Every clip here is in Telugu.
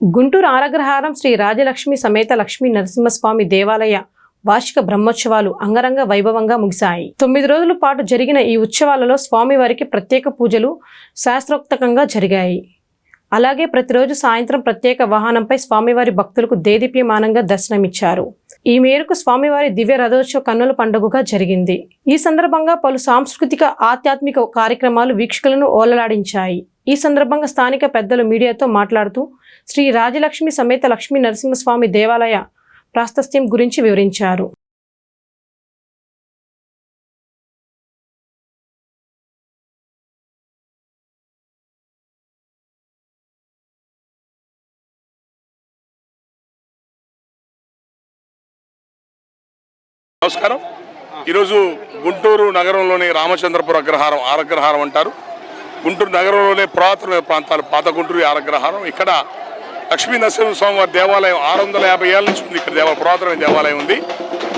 గుంటూరు ఆరగ్రహారం శ్రీ రాజలక్ష్మి సమేత లక్ష్మీ నరసింహస్వామి దేవాలయ వార్షిక బ్రహ్మోత్సవాలు అంగరంగ వైభవంగా ముగిశాయి. తొమ్మిది రోజుల పాటు జరిగిన ఈ ఉత్సవాలలో స్వామివారికి ప్రత్యేక పూజలు శాస్త్రోక్తకంగా జరిగాయి. అలాగే ప్రతిరోజు సాయంత్రం ప్రత్యేక వాహనంపై స్వామివారి భక్తులకు దేదీప్యమానంగా దర్శనమిచ్చారు. ఈ మేరకు స్వామివారి దివ్య రథోత్సవ కన్నుల పండుగగా జరిగింది. ఈ సందర్భంగా పలు సాంస్కృతిక ఆధ్యాత్మిక కార్యక్రమాలు వీక్షకులను ఓలలాడించాయి. ఈ సందర్భంగా స్థానిక పెద్దలు మీడియాతో మాట్లాడుతూ శ్రీ రాజలక్ష్మి సమేత లక్ష్మీ నరసింహస్వామి దేవాలయ ప్రాశస్త్యం గురించి వివరించారు. నమస్కారం. ఈరోజు గుంటూరు నగరంలోని రామచంద్రపుర అగ్రహారం ఆరగ్రహారం అంటారు. గుంటూరు నగరంలోనే పురాతన ప్రాంతాలు పాత గుంటూరు ఆరగ్రహారం ఇక్కడ లక్ష్మీ నరసింహస్వామి వారి దేవాలయం ఆరు వందల యాభై ఏళ్ళ నుంచి ఉంది. ఇక్కడ దేవ పురాతనమైన దేవాలయం ఉంది.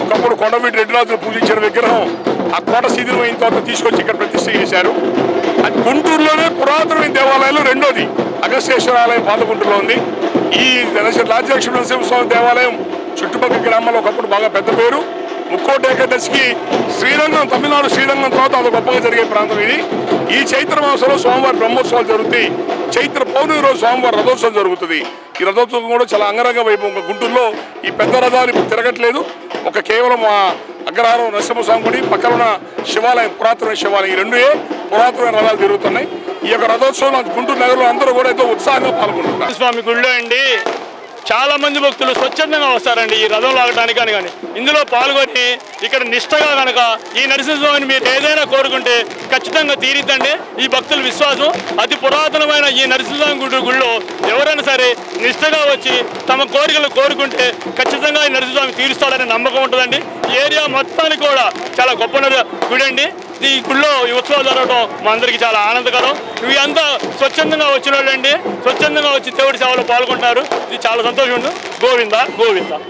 ఒకప్పుడు కొండవీటి రెడ్డిరాజులు పూజించిన విగ్రహం ఆ కోట శిథిలమైన తర్వాత తీసుకొచ్చి ఇక్కడ ప్రతిష్ఠ చేశారు. అది గుంటూరులోనే పురాతనమైన దేవాలయాలు రెండోది. అగస్తేశ్వర ఆలయం పాత గుంటూరులో ఉంది. ఈ నరసింహ రాజలక్ష్మీ నరసింహస్వామి దేవాలయం చుట్టుపక్కల గ్రామాల్లో ఒకప్పుడు బాగా పెద్ద పేరు. ముక్కోటి ఏకాదశికి శ్రీరంగం తమిళనాడు శ్రీరంగం తర్వాత అది గొప్పగా జరిగే ప్రాంతం ఇది. ఈ చైత్ర మాసంలో సోమవారం బ్రహ్మోత్సవాలు జరుగుతాయి. చైత్ర పౌర్ణమి రోజు సోమవారం రథోత్సవం జరుగుతుంది. ఈ రథోత్సవం కూడా చాలా అంగరంగ వైభవంగా గుంటూరులో ఈ పెద్ద రథాలు ఇప్పుడు తిరగట్లేదు. ఒక కేవలం ఆ అగ్రహారం నరసింహస్వామి గుడి పక్కన ఉన్న శివాలయం పురాతన శివాలయం. ఈ రెండే పురాతన రథాలు తిరుగుతున్నాయి. ఈ యొక్క రథోత్సవం గుంటూరు నగరంలో అందరూ కూడా ఎంతో ఉత్సాహంగా పాల్గొంటున్నారు. స్వామి గుళ్ళో అండి చాలా మంది భక్తులు స్వచ్ఛందంగా వస్తారండి ఈ రథం లాగడానికి కానీ కానీ. ఇందులో పాల్గొని ఇక్కడ నిష్టగా కనుక ఈ నరసింహస్వామిని మీరు ఏదైనా కోరుకుంటే ఖచ్చితంగా తీరిద్దండి. ఈ భక్తుల విశ్వాసం అతి పురాతనమైన ఈ నరసింహస్వామి గుడి గుళ్ళో ఎవరైనా సరే నిష్టగా వచ్చి తమ కోరికలు కోరుకుంటే ఖచ్చితంగా ఈ నరసింహస్వామి తీరుస్తాడనే నమ్మకం ఉంటుందండి. ఈ ఏరియా మొత్తానికి కూడా చాలా గొప్ప గుడి అండి ఈ గుళ్ళో ఈ ఉత్సవాలు జరగడం మా అందరికీ చాలా ఆనందకరం. ఇవి అంతా స్వచ్ఛందంగా వచ్చిన వాళ్ళండి స్వచ్ఛందంగా వచ్చి దేవుడి సేవలో పాల్గొంటున్నారు. ఇది చాలా సంతోషం. గోవింద? గోవింద?